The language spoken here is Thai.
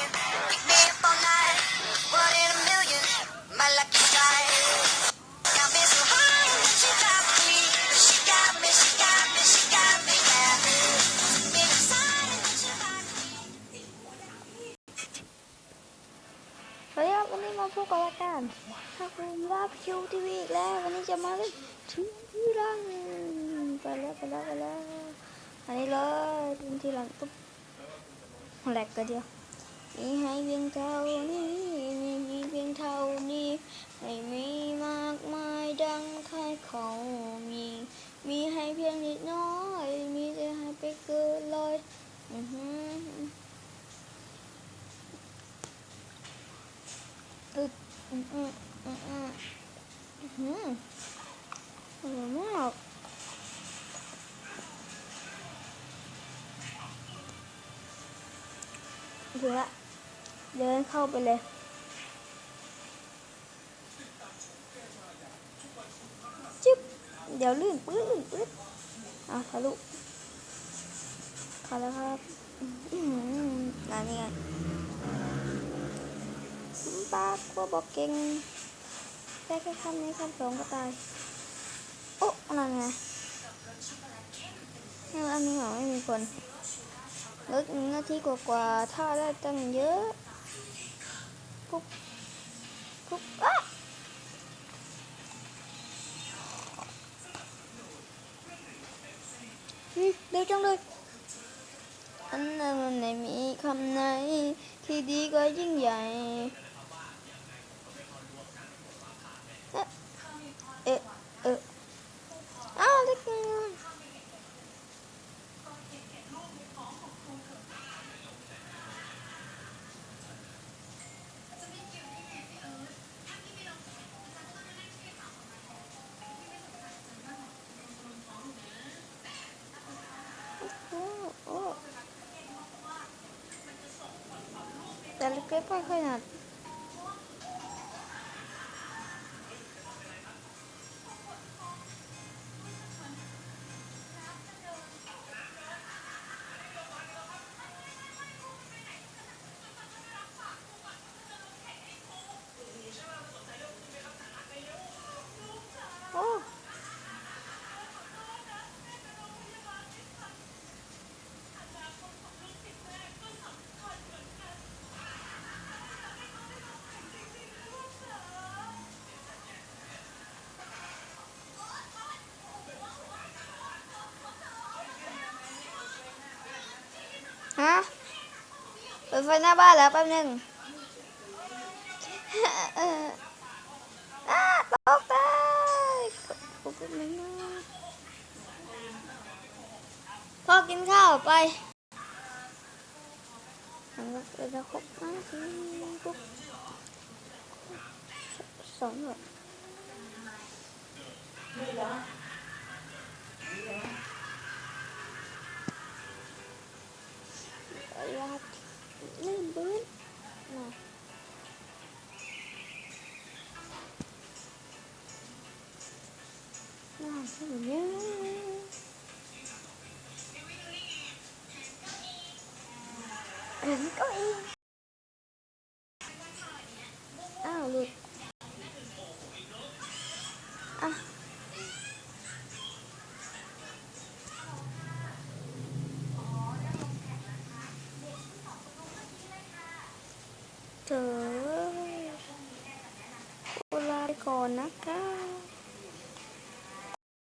สวัสดีครับวันนี้มาพบกับรายการถ้าคุณรับคิวทีวีอีกแล้ว วันนี้จะมาเล่นทีวีรังไปแล้วไปแล้วไปแล้วอันนี้เลยเป็นทีหลังปุ๊บแหลกกันเดียว มีให้เพียงเท่านี้ มีเพียงเท่านี้ ไม่มีมากมายดังใครเขามี มีให้เพียงนิดน้อย มีแต่ให้ไปเกินเลยอือหืออืมอืมอืมอืมอืมอืมอร่อยมากถึงละ เดินเข้าไปเลย จิ๊บ เดี๋ยวลื่นปื๊ดลื่นปื๊ดอะทะลุเข้าแล้วครับอืมอันนี้ไงปากกลัวบอกเก่งแค่แค่คำนี้คำสองก็ตาย โอ้นั่นไงนี่อันนี้เหรอไม่มีคนเลิกหนึ่งนาทีกว่าๆถ้าได้ตั้งเยอะ กุ๊กกุ๊กอะเร็วจังเลยอันนั้นมันไม่มีคำไหนที่ดีก็ยิ่งใหญ่ แต่เล็ก ฮะเปิดไฟหน้าบ้านแล้วแป๊บนึงตกใจขอบคุณมากพ่อกินข้าวไปทำก็จะครบห้าทีปุ๊บสองแบบอย น่าสนเยอะเก็องอ้าวหลุดอะเธอเวลาไปก่อนนะคะ